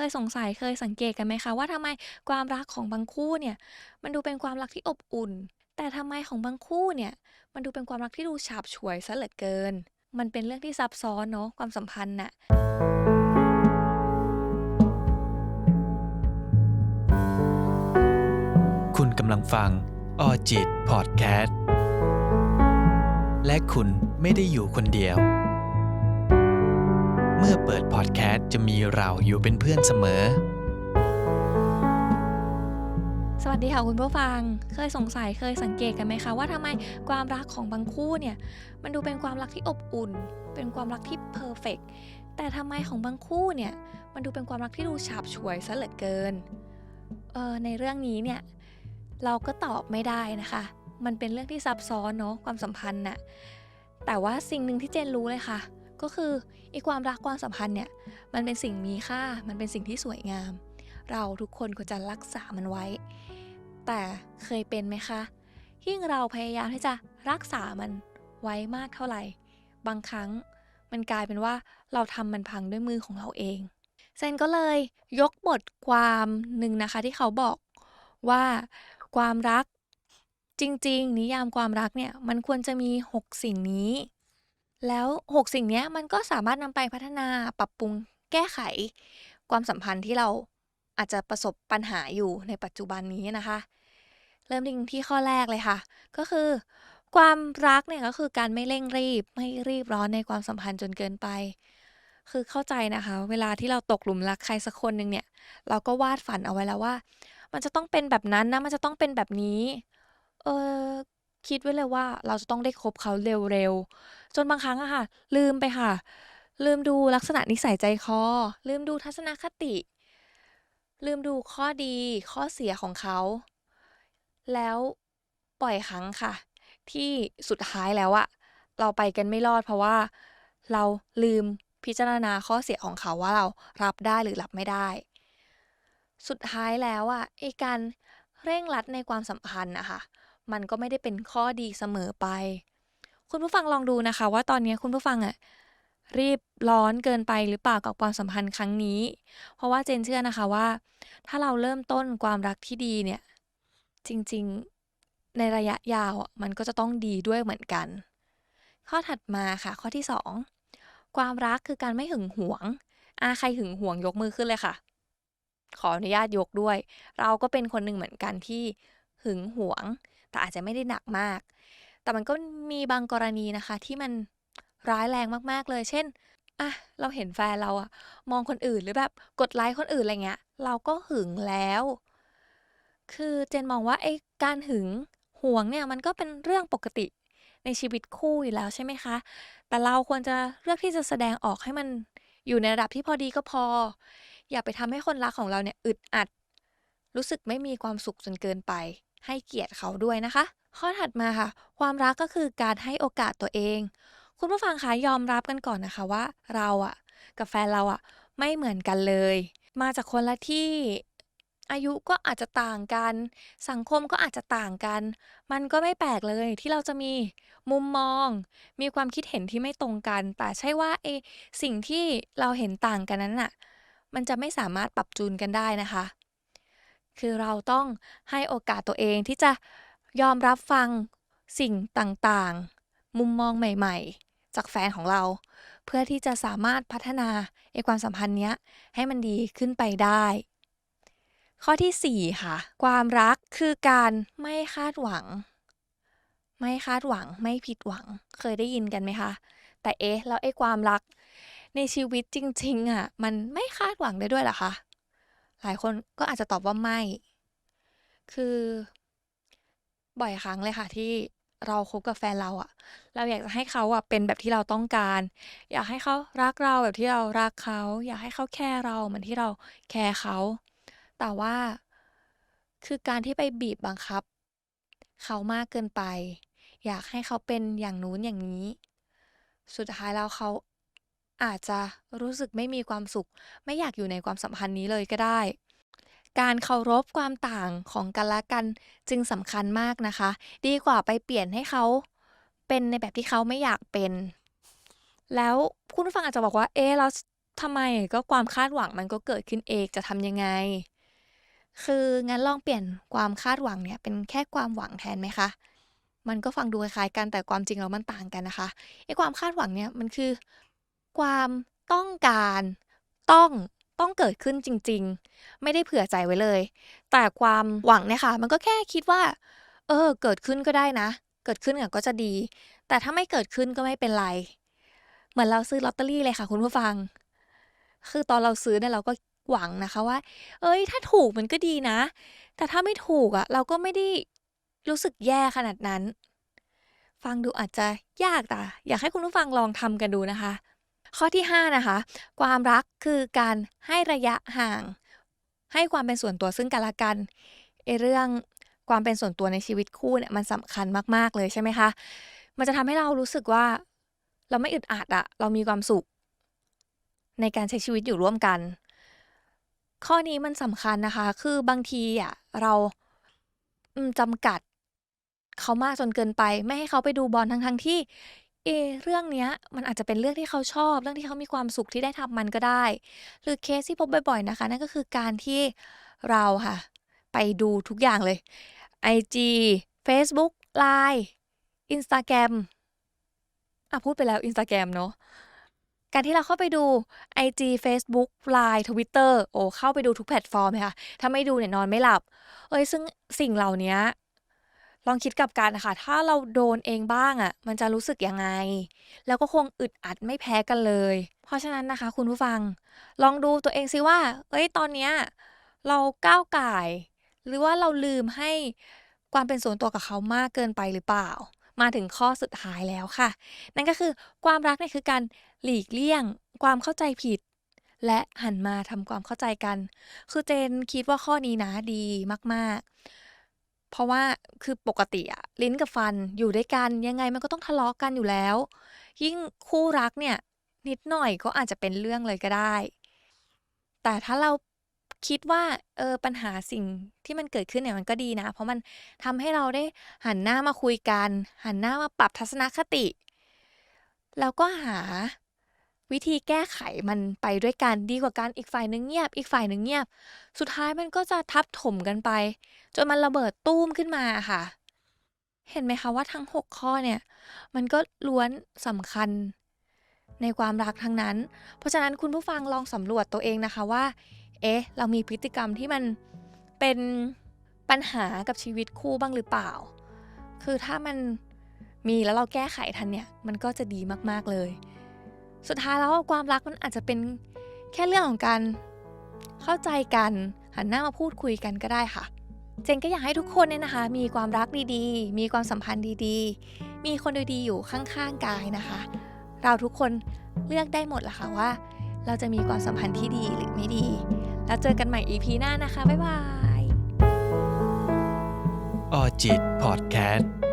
เคยสงสัยเคยสังเกตกันไหมคะว่าทำไมความรักของบางคู่เนี่ยมันดูเป็นความรักที่อบอุ่น แต่ทำไมของบางคู่เนี่ยมันดูเป็นความรักที่ดูฉาบฉวยซะเหลือเกิน มันเป็นเรื่องที่ซับซ้อนเนาะความสัมพันธ์น่ะคุณกำลังฟังออจิตพอดแคสต์และคุณไม่ได้อยู่คนเดียว เมื่อเปิดพอดแคสต์จะมีเราอยู่เป็นเพื่อนเสมอ สวัสดีค่ะคุณผู้ฟัง เคยสงสัยเคยสังเกตกันไหมคะว่าทำไมความรักของบางคู่เนี่ย มันดูเป็นความรักที่อบอุ่น เป็นความรักที่เพอร์เฟกแต่ทำไมของบางคู่เนี่ย มันดูเป็นความรักที่ดูฉาบฉวยซะเหลือเกินเออในเรื่องนี้เนี่ยเราก็ตอบไม่ได้นะคะ มันเป็นเรื่องที่ซับซ้อนเนาะความสัมพันธ์น่ะแต่ว่าสิ่งหนึ่งที่เจนรู้เลยค่ะ ก็คืออีความรักความสัมพันธ์เนี่ยมันเป็นสิ่งมีค่ามันเป็นสิ่งที่สวยงาม เราทุกคนควรจะรักษามันไว้ แต่เคยเป็นไหมคะยิ่งเราพยายามที่จะรักษามันไว้มากเท่าไหร่ บางครั้งมันกลายเป็นว่าเราทำมันพังด้วยมือของเราเองเซนก็เลยยกบทความหนึ่งนะคะที่เขาบอกว่าความรักจริง ๆ นิยามความรักเนี่ยมันควรจะมี 6 สิ่งนี้ แล้ว 6 สิ่งนี้มันก็สามารถนำไปพัฒนาปรับปรุงแก้ไข ความสัมพันธ์ที่เราอาจจะประสบปัญหาอยู่ในปัจจุบันนี้นะคะ เริ่มที่ข้อแรกเลยค่ะ ก็คือ ความรักเนี่ยก็คือการไม่เร่งรีบ ไม่รีบร้อนในความสัมพันธ์จนเกินไป คือเข้าใจนะคะ เวลาที่เราตกหลุมรักใครสักคนหนึ่งเนี่ย เราก็วาดฝันเอาไว้แล้วว่า มันจะต้องเป็นแบบนั้นนะ มันจะต้องเป็นแบบนี้ เออคิดไว้เลยว่าเราจะต้องได้คบเขาเร็วๆ จนบางครั้งอะค่ะ ลืมไปค่ะ ลืมดูลักษณะนิสัยใจคอ ลืมดูทัศนคติ ลืมดูข้อดีข้อเสียของเขา แล้วปล่อยครั้งค่ะ ที่สุดท้ายแล้วอะเราไปกันไม่รอดเพราะว่า เราลืมพิจารณาข้อเสียของเขาว่าเรารับได้หรือรับไม่ได้ สุดท้ายแล้วอะไอการเร่งรัดในความสัมพันธ์นะคะมันก็ไม่ได้เป็นข้อดีเสมอไป คุณผู้ฟังลองดูนะคะ ว่าตอนนี้คุณผู้ฟังอะรีบร้อนเกินไปหรือเปล่ากับความสัมพันธ์ครั้งนี้ เพราะว่าเจนเชื่อนะคะว่า ถ้าเราเริ่มต้นความรักที่ดีเนี่ย จริงๆในระยะยาวมันก็จะต้องดีด้วยเหมือนกัน ข้อถัดมาค่ะ ข้อที่ 2 ความรักคือการไม่หึงหวงอาใครหึงหวงยกมือขึ้นเลยค่ะ ขออนุญาตยกด้วย เราก็เป็นคนหนึ่งเหมือนกันที่หึงหวง แต่อาจจะไม่ได้หนักมาก แต่มันก็มีบางกรณีนะคะ ที่มันร้ายแรงมากๆเลย เช่นอะเราเห็นแฟนเราอะมองคนอื่นหรือแบบกดไลค์คนอื่นอะไรเงี้ย เราก็หึงแล้ว คือเจนมองว่าไอ้การหึงหวงเนี่ยมันก็เป็นเรื่องปกติในชีวิตคู่อยู่แล้วใช่ไหมคะ แต่เราควรจะเลือกที่จะแสดงออกให้มันอยู่ในระดับที่พอดีก็พอ อย่าไปทำให้คนรักของเราเนี่ยอึดอัด รู้สึกไม่มีความสุขจนเกินไป ให้เกียรติเขาด้วยนะคะ ข้อถัดมาค่ะ ความรักก็คือการให้โอกาสตัวเอง คุณผู้ฟังคะยอมรับกันก่อนนะคะว่า เราอะกับแฟนเราอะไม่เหมือนกันเลย มาจากคนละที่อายุก็อาจจะต่างกัน สังคมก็อาจจะต่างกัน มันก็ไม่แปลกเลยที่เราจะมีมุมมอง มีความคิดเห็นที่ไม่ตรงกัน แต่ใช่ว่าไอสิ่งที่เราเห็นต่างกันนั้นน่ะ มันจะไม่สามารถปรับจูนกันได้นะคะ คือเราต้องให้โอกาสตัวเองที่จะ ยอมรับฟังสิ่งต่างๆ มุมมองใหม่ ๆ จากแฟนของเรา เพื่อที่จะสามารถพัฒนาไอความสัมพันธ์เนี้ยให้มันดีขึ้นไปได้ ข้อที่ 4 ค่ะ ความรักคือการไม่คาดหวัง ไม่คาดหวังไม่ผิดหวังเคยได้ยินกันไหมคะแต่เอ๊ะแล้วไอ้ความรักในชีวิตจริงๆอะมันไม่คาดหวังได้ด้วยหรอคะหลายคนก็อาจจะตอบว่าไม่ คือ บ่อยครั้งเลยค่ะที่เราคบกับแฟนเราอะเราอยากจะให้เขาอะเป็นแบบที่เราต้องการ อยากให้เขารักเราแบบที่เรารักเขา อยากให้เขาแคร์เราเหมือนที่เราแคร์เขา แต่ว่าคือการที่ไปบีบบังคับ เขามากเกินไป อยากให้เขาเป็นอย่างนู้นอย่างนี้ สุดท้ายแล้วเขาอาจจะรู้สึกไม่มีความสุข ไม่อยากอยู่ในความสัมพันธ์นี้เลยก็ได้ การเคารพความต่างของกันและกันจึงสำคัญมากนะคะ ดีกว่าไปเปลี่ยนให้เขาเป็นในแบบที่เขาไม่อยากเป็น แล้วคุณผู้ฟังอาจจะบอกว่า เอ๊ะแล้วทำไมก็ความคาดหวังมันก็เกิดขึ้นเองจะทำยังไง คืองั้นลองเปลี่ยนความคาดหวังเนี่ยเป็นแค่ความหวังแทนไหมคะ มันก็ฟังดูคล้ายๆกันแต่ความจริงแล้วมันต่างกันนะคะไอ้ความคาดหวังเนี่ยมันคือ ความต้องการต้อง ต้องเกิดขึ้นจริง ๆ ไม่ได้เผื่อใจไว้เลย แต่ความหวังเนี่ยค่ะ มันก็แค่คิดว่า เออ เกิดขึ้นก็ได้นะ เกิดขึ้นก็จะดี แต่ถ้าไม่เกิดขึ้นก็ไม่เป็นไร เหมือนเราซื้อลอตเตอรี่เลยค่ะ คุณผู้ฟัง คือตอนเราซื้อเนี่ยเราก็หวังนะคะว่า เอ้ย ถ้าถูกมันก็ดีนะ แต่ถ้าไม่ถูกอะเราก็ไม่ได้รู้สึกแย่ขนาดนั้น ฟังดูอาจจะยากแต่อยากให้คุณผู้ฟังลองทำกันดูนะคะ ข้อที่ 5 นะคะ ความรักคือการให้ระยะห่าง ให้ความเป็นส่วนตัวซึ่งกันและกันไอเรื่องความเป็นส่วนตัวในชีวิตคู่เนี่ยมันสำคัญมาก ๆ เลยใช่ไหมคะ มันจะทำให้เรารู้สึกว่า เราไม่อึดอัดอะเรามีความสุข ในการใช้ชีวิตอยู่ร่วมกัน ข้อนี้มันสำคัญนะคะ คือบางทีอะเราอืมจำกัดเขามากจนเกินไป ไม่ให้เขาไปดูบอลทั้งๆที่ เอะเรื่องเนี้ยมันอาจจะเป็นเรื่องที่เขาชอบ เรื่องที่เขามีความสุขที่ได้ทำมันก็ได้ หรือเคสที่พบบ่อยๆนะคะ นั่นก็คือการที่เราค่ะ ไปดูทุกอย่างเลย IG เฟซบุ๊ก LINE Instagram อะพูดไปแล้ว Instagram เนาะการที่เราเข้าไปดู IG เฟซบุ๊ก LINE Twitter โอ้เข้าไปดูทุกแพลตฟอร์มเลยค่ะ ถ้าไม่ดูเนี่ยนอนไม่หลับเฮ้ยซึ่งสิ่งเหล่านี้ ลองคิดกลับกันนะคะถ้าเราโดนเองบ้างอะมันจะรู้สึกยังไง แล้วก็คงอึดอัดไม่แพ้กันเลย เพราะฉะนั้นนะคะ คุณผู้ฟัง ลองดูตัวเองซิว่าเฮ้ยตอนเนี้ยเราก้าวไก่าย หรือว่าเราลืมให้ความเป็นส่วนตัวกับเขามากเกินไปหรือเปล่า มาถึงข้อสุดท้ายแล้วค่ะ นั่นก็คือความรักเนี่ยคือการหลีกเลี่ยง ความเข้าใจผิด และหันมาทำความเข้าใจกัน คือเจนคิดว่าข้อนี้นะดีมากๆ เพราะว่าคือปกติอะลิ้นกับฟันอยู่ด้วยกันยังไงมันก็ต้องทะเลาะกันอยู่แล้ว ยิ่งคู่รักเนี่ย นิดหน่อยก็อาจจะเป็นเรื่องเลยก็ได้ แต่ถ้าเราคิดว่าเออปัญหาสิ่งที่มันเกิดขึ้นเนี่ยมันก็ดีนะ เพราะมันทำให้เราได้หันหน้ามาคุยกัน หันหน้ามาปรับทัศนคติ แล้วก็หา วิธีแก้ไขมันไปด้วยกันดีกว่าการอีกฝ่ายหนึ่งเงียบ อีกฝ่ายหนึ่งเงียบ สุดท้ายมันก็จะทับถมกันไป จนมันระเบิดตู้มขึ้นมาค่ะ เห็นไหมคะว่าทั้ง 6 ข้อเนี่ย มันก็ล้วนสำคัญในความรักทั้งนั้น เพราะฉะนั้นคุณผู้ฟังลองสำรวจตัวเองนะคะว่า เอ๊ะ เรามีพฤติกรรมที่มันเป็นปัญหากับชีวิตคู่บ้างหรือเปล่า คือถ้ามันมีแล้วเราแก้ไขทันเนี่ย มันก็จะดีมากๆเลย สุดท้ายแล้วความรักมันอาจจะเป็นแค่เรื่องของการเข้าใจกันหันหน้ามาพูดคุยกันก็ได้ค่ะ เจนก็อยากให้ทุกคนเนี่ยนะคะ มีความรักดีๆ มีความสัมพันธ์ดีๆ มีคนดีๆอยู่ข้างๆกายนะคะ เราทุกคนเลือกได้หมดแหละค่ะว่า เราจะมีความสัมพันธ์ที่ดีหรือไม่ดี แล้วเจอกันใหม่ EP หน้านะคะบ๊ายบายออจิตพอดแคสต์